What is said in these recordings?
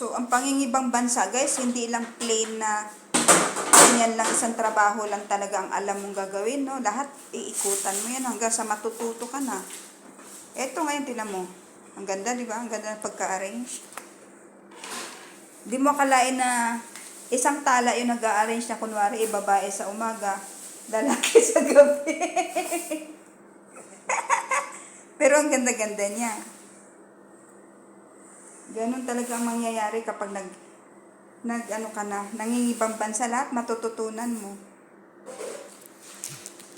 So, ang pangingibang bansa, guys, hindi lang plain na ganyan lang isang trabaho lang talaga ang alam mong gagawin, no? Lahat iikutan mo yan hanggang sa matututo ka na. Eto ngayon, tinan mo. Ang ganda, di ba? Ang ganda ng pagka-arrange. Di mo akalain na isang tala yung nag-a-arrange na kunwari, eh, babae sa umaga, lalaki sa gabi. Pero ang ganda-ganda niya. Ganon talaga ang mangyayari kapag nag nag ano ka na, nangingibang bansa lahat matututunan mo.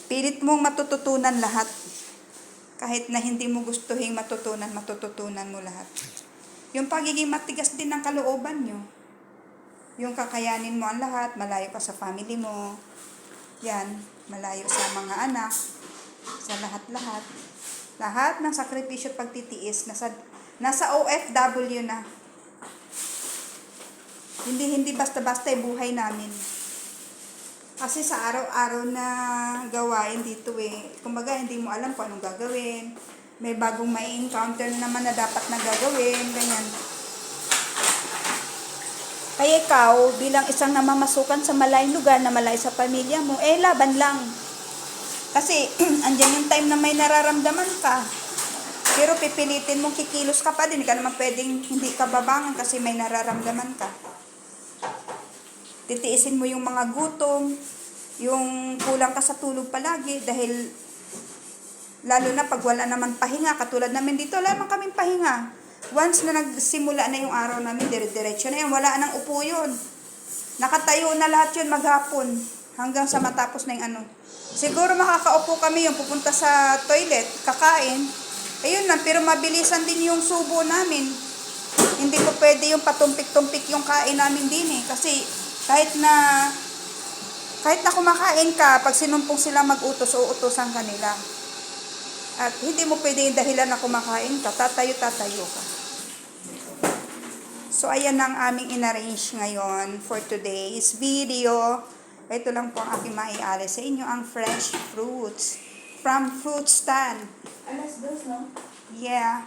Pilit mong matututunan lahat. Kahit na hindi mo gustuhin matutunan, matututunan mo lahat. Yung pagiging matigas din ng kalooban nyo. Yung kakayanin mo ang lahat, malayo ka sa family mo. Yan, malayo sa mga anak, sa lahat-lahat. Lahat ng sakripisyo at pagtitiis, nasa, nasa OFW na. Hindi, hindi basta-basta yung buhay namin. Kasi sa araw-araw na gawain dito eh, kumbaga hindi mo alam kung anong gagawin. May bagong may encounter na naman na dapat na gagawin, ganyan. Kaya ikaw, bilang isang namamasukan sa malayong lugar na malayo sa pamilya mo, eh laban lang. Kasi andyan yung time na may nararamdaman ka. Pero pipilitin mong kikilos ka pa din. Hindi ka naman pwedeng hindi ka babangan kasi may nararamdaman ka. Titiisin mo yung mga gutom, yung kulang ka sa tulog palagi dahil lalo na pag wala naman pahinga, katulad namin dito, wala naman kaming pahinga. Once na nagsimula na yung araw namin, dire-diretso na yan, wala nang upo yun. Nakatayo na lahat yun maghapon hanggang sa matapos na yung ano. Siguro makakaupo kami yung pupunta sa toilet, kakain. Ayun lang, pero mabilisan din yung subo namin. Hindi ko pwede yung patumpik-tumpik yung kain namin din eh. Kasi kahit na kahit na kumakain ka, pag sinumpong sila mag-utos, uutosan ka nila. At hindi mo pwede yung dahilan na kumakain ka, tatayo-tatayo ka. So, ayan ang aming inarrange ngayon for today's video. Ito lang po ang aking maiali sa inyo, ang fresh fruits from fruit stand. Alas dos, no? Yeah.